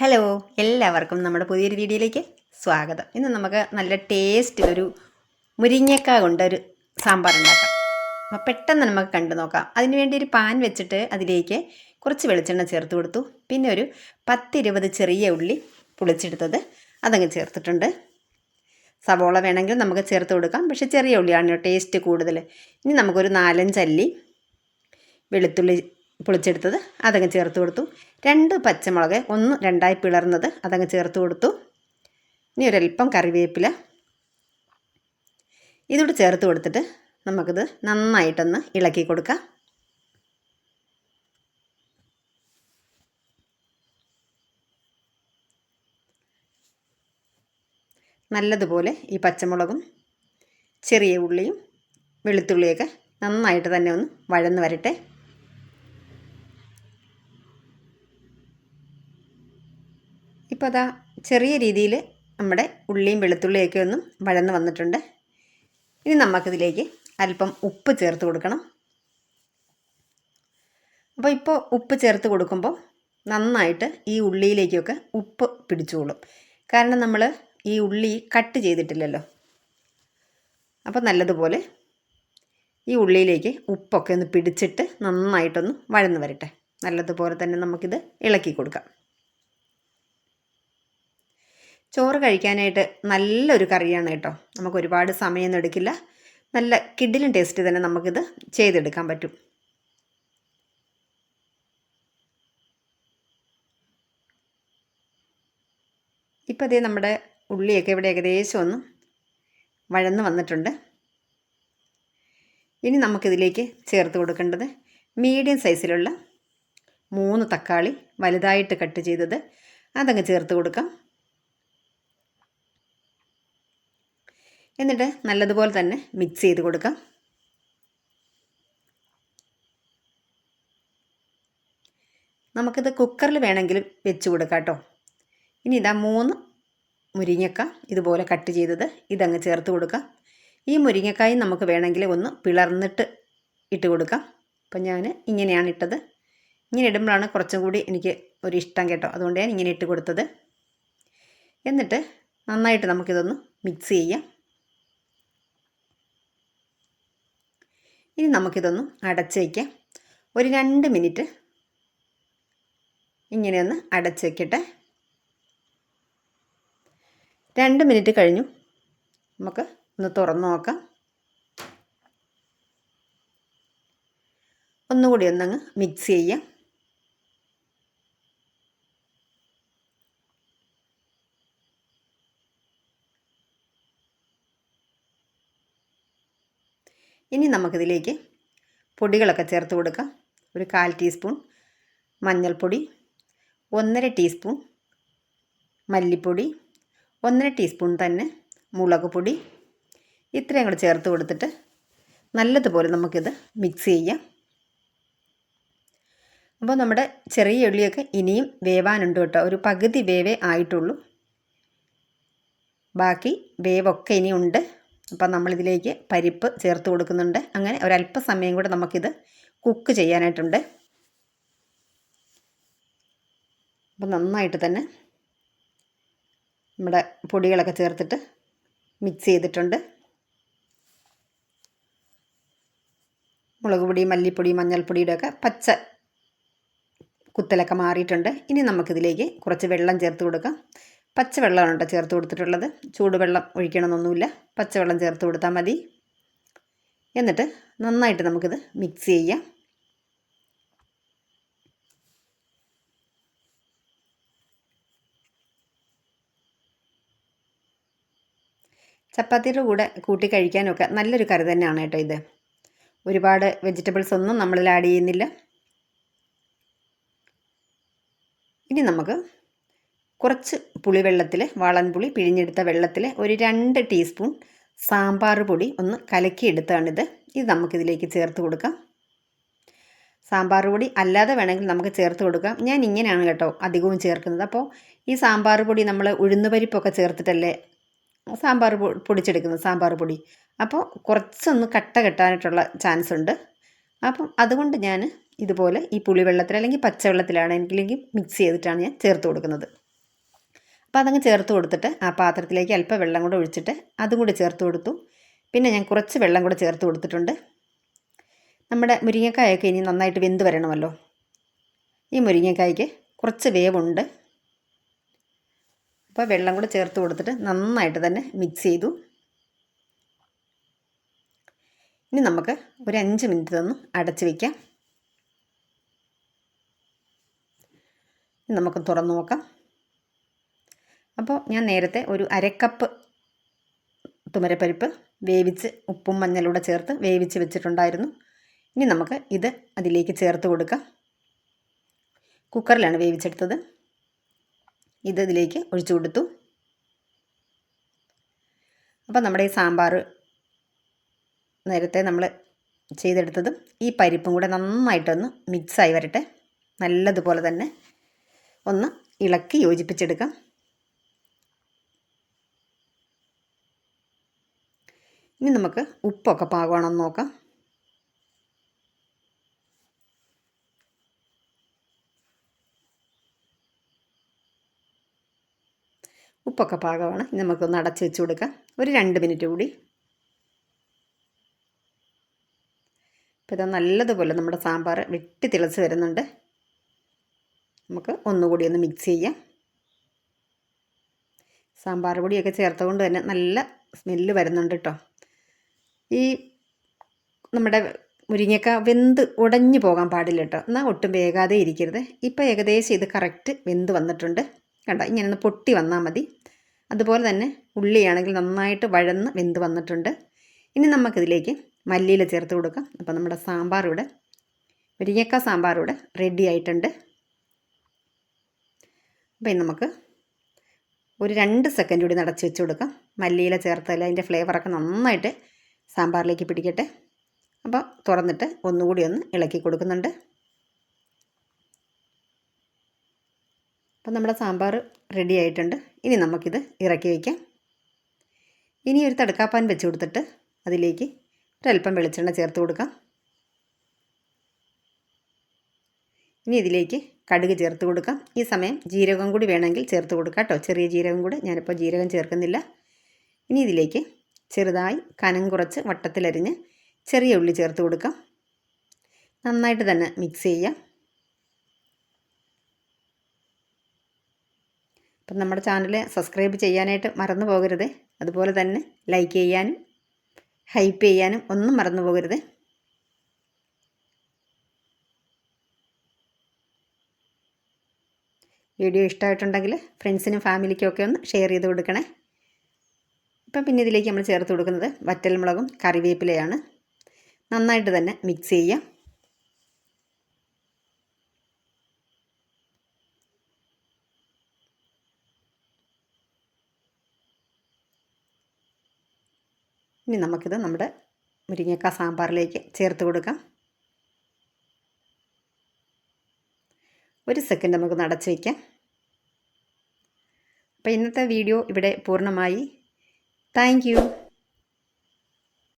Hello എല്ലാവർക്കും നമ്മുടെ പുതിയൊരു വീഡിയോയിലേക്ക് സ്വാഗതം. ഇന്ന് നമുക്ക് നല്ല ടേസ്റ്റിലൊരു മുരിങ്ങക്ക കൊണ്ടൊരു സാമ്പാർ ഉണ്ടാക്കാം. അപ്പോൾ പെട്ടെന്ന് നമുക്ക് കണ്ടു നോക്കാം. അതിനുവേണ്ടി ഒരു പാൻ വെച്ചിട്ട് അതിലേക്ക് കുറച്ച് വെളിച്ചെണ്ണ ചേർത്ത് കൊടുത്തു. പിന്നെ ഒരു പത്തിരുപത് ചെറിയ ഉള്ളി പൊളിച്ചെടുത്തത് അതങ്ങ് ചേർത്തിട്ടുണ്ട്. സവോള വേണമെങ്കിൽ നമുക്ക് ചേർത്ത് കൊടുക്കാം. പക്ഷേ ചെറിയ ഉള്ളിയാണ് ടേസ്റ്റ് കൂടുതൽ ഇനി നമുക്കൊരു നാലഞ്ചല്ലി വെളുത്തുള്ളി പൊളിച്ചെടുത്തത് അതങ്ങ് ചേർത്ത് കൊടുത്തു. രണ്ട് പച്ചമുളക് ഒന്ന് രണ്ടായി പിളർന്നത് അതങ്ങ് ചേർത്ത് കൊടുത്തു. ഇനി ഒരല്പം കറിവേപ്പില. ഇതോട് ചേർത്ത് കൊടുത്തിട്ട് നമുക്കിത് നന്നായിട്ടൊന്ന് ഇളക്കി കൊടുക്കാം. നല്ലതുപോലെ ഈ പച്ചമുളകും ചെറിയ ഉള്ളിയും വെളുത്തുള്ളിയൊക്കെ നന്നായിട്ട് തന്നെ ഒന്ന് വഴന്ന് വരട്ടെ. ഇപ്പോൾ അതാ ചെറിയ രീതിയിൽ നമ്മുടെ ഉള്ളിയും വെളുത്തുള്ളിയൊക്കെ ഒന്നും വഴന്ന് വന്നിട്ടുണ്ട്. ഇനി നമുക്കിതിലേക്ക് അല്പം ഉപ്പ് ചേർത്ത് കൊടുക്കണം. അപ്പോൾ ഇപ്പോൾ ഉപ്പ് ചേർത്ത് കൊടുക്കുമ്പോൾ നന്നായിട്ട് ഈ ഉള്ളിയിലേക്കൊക്കെ ഉപ്പ് പിടിച്ചോളും കാരണം നമ്മൾ ഈ ഉള്ളി കട്ട് ചെയ്തിട്ടില്ലല്ലോ. അപ്പോൾ നല്ലതുപോലെ ഈ ഉള്ളിയിലേക്ക് ഉപ്പൊക്കെ ഒന്ന് പിടിച്ചിട്ട് നന്നായിട്ടൊന്ന് വഴന്ന് വരട്ടെ. നല്ലതുപോലെ തന്നെ നമുക്കിത് ഇളക്കി കൊടുക്കാം. ചോറ് കഴിക്കാനായിട്ട് നല്ലൊരു കറിയാണ് കേട്ടോ. നമുക്ക് ഒരുപാട് സമയമൊന്നും എടുക്കില്ല. നല്ല കിഡിലും ടേസ്റ്റ് തന്നെ നമുക്കിത് ചെയ്തെടുക്കാൻ പറ്റും. ഇപ്പോൾ അതേ നമ്മുടെ ഉള്ളിയൊക്കെ ഇവിടെ ഏകദേശം ഒന്ന് വഴന്ന് വന്നിട്ടുണ്ട്. ഇനി നമുക്കിതിലേക്ക് ചേർത്ത് കൊടുക്കേണ്ടത് മീഡിയം സൈസിലുള്ള മൂന്ന് തക്കാളി വലുതായിട്ട് കട്ട് ചെയ്തത്. അതങ്ങ് ചേർത്ത് കൊടുക്കാം. എന്നിട്ട് നല്ലതുപോലെ തന്നെ മിക്സ് ചെയ്ത് കൊടുക്കാം. നമുക്കിത് കുക്കറിൽ വേണമെങ്കിലും വെച്ച് കൊടുക്കാം കേട്ടോ. ഇനി ഇതാ മൂന്ന് മുരിങ്ങക്ക ഇതുപോലെ കട്ട് ചെയ്തത് ഇതങ്ങ് ചേർത്ത് കൊടുക്കാം. ഈ മുരിങ്ങക്കായും നമുക്ക് വേണമെങ്കിൽ ഒന്ന് പിളർന്നിട്ട് ഇട്ട് കൊടുക്കാം. അപ്പം ഞാൻ ഇങ്ങനെയാണ് ഇട്ടത്. ഇങ്ങനെ ഇടുമ്പോഴാണ് കുറച്ചും കൂടി എനിക്ക് ഒരു ഇഷ്ടം കേട്ടോ. അതുകൊണ്ട് ഞാൻ ഇങ്ങനെ ഇട്ട് കൊടുത്തത്. എന്നിട്ട് നന്നായിട്ട് നമുക്കിതൊന്ന് മിക്സ് ചെയ്യാം. ഇനി നമുക്കിതൊന്ന് അടച്ച് വയ്ക്കാം ഒരു രണ്ട് മിനിറ്റ് ഇങ്ങനെയൊന്ന് അടച്ച് വയ്ക്കട്ടെ രണ്ട് മിനിറ്റ് കഴിഞ്ഞു. നമുക്ക് ഒന്ന് തുറന്നു നോക്കാം. ഒന്നുകൂടി ഒന്നങ്ങ് മിക്സ് ചെയ്യാം. ഇനി നമുക്കിതിലേക്ക് പൊടികളൊക്കെ ചേർത്ത് കൊടുക്കാം. ഒരു കാൽ ടീസ്പൂൺ മഞ്ഞൾപ്പൊടി ഒന്നര ടീസ്പൂൺ മല്ലിപ്പൊടി ഒന്നര ടീസ്പൂൺ തന്നെ മുളക് പൊടി. ഇത്രയും കൂടെ ചേർത്ത് കൊടുത്തിട്ട് നല്ലതുപോലെ നമുക്കിത് മിക്സ് ചെയ്യാം. അപ്പോൾ നമ്മുടെ ചെറിയ ഉള്ളിയൊക്കെ ഇനിയും വേവാനുണ്ട് കേട്ടോ. ഒരു പകുതി വേവേ ആയിട്ടുള്ളൂ. ബാക്കി വേവൊക്കെ ഇനിയുണ്ട്. അപ്പം നമ്മളിതിലേക്ക് പരിപ്പ് ചേർത്ത് കൊടുക്കുന്നുണ്ട്. അങ്ങനെ ഒരല്പസമയം കൂടെ നമുക്കിത് കുക്ക് ചെയ്യാനായിട്ടുണ്ട്. അപ്പം നന്നായിട്ട് തന്നെ നമ്മുടെ പൊടികളൊക്കെ ചേർത്തിട്ട് മിക്സ് ചെയ്തിട്ടുണ്ട്. മുളക് പൊടി മല്ലിപ്പൊടി മഞ്ഞൾപ്പൊടിയുടെ ഒക്കെ പച്ച കുത്തലൊക്കെ മാറിയിട്ടുണ്ട്. ഇനി നമുക്കിതിലേക്ക് കുറച്ച് വെള്ളം ചേർത്ത് കൊടുക്കാം. പച്ചവെള്ളമാണ് കേട്ടോ ചേർത്ത് കൊടുത്തിട്ടുള്ളത്. ചൂടുവെള്ളം ഒഴിക്കണമെന്നൊന്നുമില്ല. പച്ചവെള്ളം ചേർത്ത് കൊടുത്താൽ മതി. എന്നിട്ട് നന്നായിട്ട് നമുക്കിത് മിക്സ് ചെയ്യാം. ചപ്പാത്തിയുടെ കൂടെ കൂട്ടി കഴിക്കാനൊക്കെ നല്ലൊരു കറി തന്നെയാണ് കേട്ടോ ഇത്. ഒരുപാട് വെജിറ്റബിൾസ് ഒന്നും നമ്മളിൽ ആഡ് ചെയ്യുന്നില്ല. ഇനി നമുക്ക് കുറച്ച് പുളിവെള്ളത്തിൽ വളൻപുളി പിഴിഞ്ഞെടുത്ത വെള്ളത്തിൽ ഒരു രണ്ട് ടീസ്പൂൺ സാമ്പാർ പൊടി ഒന്ന് കലക്കിയെടുത്താണിത്. ഇത് നമുക്കിതിലേക്ക് ചേർത്ത് കൊടുക്കാം. സാമ്പാർ പൊടി അല്ലാതെ വേണമെങ്കിൽ നമുക്ക് ചേർത്ത് കൊടുക്കാം. ഞാൻ ഇങ്ങനെയാണ് കേട്ടോ അധികവും ചേർക്കുന്നത്. അപ്പോൾ ഈ സാമ്പാർ പൊടി നമ്മൾ ഉഴുന്നുപരിപ്പൊക്കെ ചേർത്തിട്ടല്ലേ സാമ്പാർ പൊടിച്ചെടുക്കുന്നത് സാമ്പാർ പൊടി. അപ്പോൾ കുറച്ചൊന്ന് കട്ട കെട്ടാനായിട്ടുള്ള ചാൻസ് ഉണ്ട് അപ്പം അതുകൊണ്ട് ഞാൻ ഇതുപോലെ ഈ പുളിവെള്ളത്തിൽ അല്ലെങ്കിൽ പച്ചവെള്ളത്തിലാണ് എനിക്കില്ലെങ്കിൽ മിക്സ് ചെയ്തിട്ടാണ് ഞാൻ ചേർത്ത് കൊടുക്കുന്നത്. അപ്പോൾ അതങ്ങ് ചേർത്ത് കൊടുത്തിട്ട് ആ പാത്രത്തിലേക്ക് അല്പം വെള്ളം കൂടെ ഒഴിച്ചിട്ട് അതും കൂടി ചേർത്ത് കൊടുത്തു. പിന്നെ ഞാൻ കുറച്ച് വെള്ളം കൂടെ ചേർത്ത് കൊടുത്തിട്ടുണ്ട്. നമ്മുടെ മുരിങ്ങക്കായൊക്കെ ഇനി നന്നായിട്ട് വെന്ത് വരണമല്ലോ. ഈ മുരിങ്ങക്കായ്ക്ക് കുറച്ച് വേവുണ്ട്. അപ്പോൾ വെള്ളം കൂടെ ചേർത്ത് കൊടുത്തിട്ട് നന്നായിട്ട് തന്നെ മിക്സ് ചെയ്തു. ഇനി നമുക്ക് ഒരു അഞ്ച് മിനിറ്റ് തന്നു അടച്ച് വയ്ക്കാം നമുക്ക് തുറന്നു നോക്കാം. അപ്പോൾ ഞാൻ നേരത്തെ ഒരു അരക്കപ്പ് തുമരപ്പരിപ്പ് വേവിച്ച് ഉപ്പും മഞ്ഞളൂടെ ചേർത്ത് വേവിച്ച് വെച്ചിട്ടുണ്ടായിരുന്നു. ഇനി നമുക്ക് ഇത് അതിലേക്ക് ചേർത്ത് കൊടുക്കാം. കുക്കറിലാണ് വേവിച്ചെടുത്തത്. ഇത് ഇതിലേക്ക് ഒഴിച്ചു കൊടുത്തു. അപ്പോൾ നമ്മുടെ ഈ സാമ്പാർ നേരത്തെ നമ്മൾ ചെയ്തെടുത്തതും ഈ പരിപ്പും കൂടെ നന്നായിട്ടൊന്ന് മിക്സായി വരട്ടെ. നല്ലതുപോലെ തന്നെ ഒന്ന് ഇളക്കി യോജിപ്പിച്ചെടുക്കാം. ഇനി നമുക്ക് ഉപ്പൊക്കെ പാകമാണെന്ന് നോക്കാം. ഉപ്പൊക്കെ പാകമാണ്. ഇനി നമുക്കൊന്ന് അടച്ച് വെച്ച് കൊടുക്കാം. ഒരു രണ്ട് മിനിറ്റ് കൂടി. ഇപ്പം ഇത് നല്ലതുപോലെ നമ്മുടെ സാമ്പാർ വെട്ടി തിളച്ച് വരുന്നുണ്ട്. നമുക്ക് ഒന്നുകൂടി ഒന്ന് മിക്സ് ചെയ്യാം. സാമ്പാർ പൊടിയൊക്കെ ചേർത്തുകൊണ്ട് തന്നെ നല്ല സ്മെല്ല് വരുന്നുണ്ട് കേട്ടോ. ഈ നമ്മുടെ മുരിങ്ങക്ക വെന്ത് ഉടഞ്ഞു പോകാൻ പാടില്ല കേട്ടോ. എന്നാൽ ഒട്ടും വേകാതെ ഇരിക്കരുത്. ഇപ്പോൾ ഏകദേശം ഇത് കറക്റ്റ് വെന്ത് വന്നിട്ടുണ്ട്. കണ്ടോ? ഇങ്ങനെ ഒന്ന് പൊട്ടി വന്നാൽ മതി. അതുപോലെ തന്നെ ഉള്ളിയാണെങ്കിൽ നന്നായിട്ട് വഴന്ന് വെന്ത് വന്നിട്ടുണ്ട്. ഇനി നമുക്കിതിലേക്ക് മല്ലിയില ചേർത്ത് കൊടുക്കാം. അപ്പോൾ നമ്മുടെ സാമ്പാർ ഇവിടെ മുരിങ്ങക്ക സാമ്പാർ ഇവിടെ റെഡി ആയിട്ടുണ്ട്. അപ്പം നമുക്ക് ഒരു രണ്ട് സെക്കൻഡ് കൂടി നടച്ച് വെച്ച് കൊടുക്കാം. മല്ലിയില ചേർത്താൽ അതിന്റെ ഫ്ലേവറൊക്കെ നന്നായിട്ട് സാമ്പാറിലേക്ക് പിടിക്കട്ടെ. അപ്പോൾ തുറന്നിട്ട് ഒന്നുകൂടി ഒന്ന് ഇളക്കി കൊടുക്കുന്നുണ്ട്. അപ്പം നമ്മുടെ സാമ്പാർ റെഡി ആയിട്ടുണ്ട്. ഇനി നമുക്കിത് ഇറക്കി വയ്ക്കാം ഇനി ഒരു തടുക്കാപ്പാൻ വെച്ച് കൊടുത്തിട്ട് അതിലേക്ക് ഒരല്പം വെളിച്ചെണ്ണ ചേർത്ത് കൊടുക്കാം. ഇനി ഇതിലേക്ക് കടുക് ചേർത്ത് കൊടുക്കാം. ഈ സമയം ജീരകം കൂടി വേണമെങ്കിൽ ചേർത്ത് കൊടുക്കാം കേട്ടോ. ചെറിയ ജീരകം കൂടി. ഞാനിപ്പോൾ ജീരകം ചേർക്കുന്നില്ല. ഇനി ഇതിലേക്ക് ചെറുതായി കനം കുറച്ച് വട്ടത്തിലരിഞ്ഞ് ചെറിയ ഉള്ളി ചേർത്ത് കൊടുക്കാം. നന്നായിട്ട് തന്നെ മിക്സ് ചെയ്യാം അപ്പം നമ്മുടെ ചാനൽ സബ്സ്ക്രൈബ് ചെയ്യാനായിട്ട് മറന്നു പോകരുത്. അതുപോലെ തന്നെ ലൈക്ക് ചെയ്യാനും ഹൈപ്പ് ചെയ്യാനും ഒന്നും മറന്നു പോകരുത്. വീഡിയോ ഇഷ്ടമായിട്ടുണ്ടെങ്കിൽ ഫ്രണ്ട്സിനും ഫാമിലിക്കും ഒക്കെ ഒന്ന് ഷെയർ ചെയ്ത് കൊടുക്കണേ. ഇപ്പം പിന്നെ ഇതിലേക്ക് നമ്മൾ ചേർത്ത് കൊടുക്കുന്നത് വറ്റൽമുളകും കറിവേപ്പിലയാണ്. നന്നായിട്ട് തന്നെ മിക്സ് ചെയ്യാം. ഇനി നമുക്കിത് നമ്മുടെ മുരിങ്ങക്ക സാമ്പാറിലേക്ക് ചേർത്ത് കൊടുക്കാം. ഒരു സെക്കൻഡ് നമുക്ക് നടച്ച് വയ്ക്കാം അപ്പോൾ ഇന്നത്തെ വീഡിയോ ഇവിടെ പൂർണമായി. Thank you.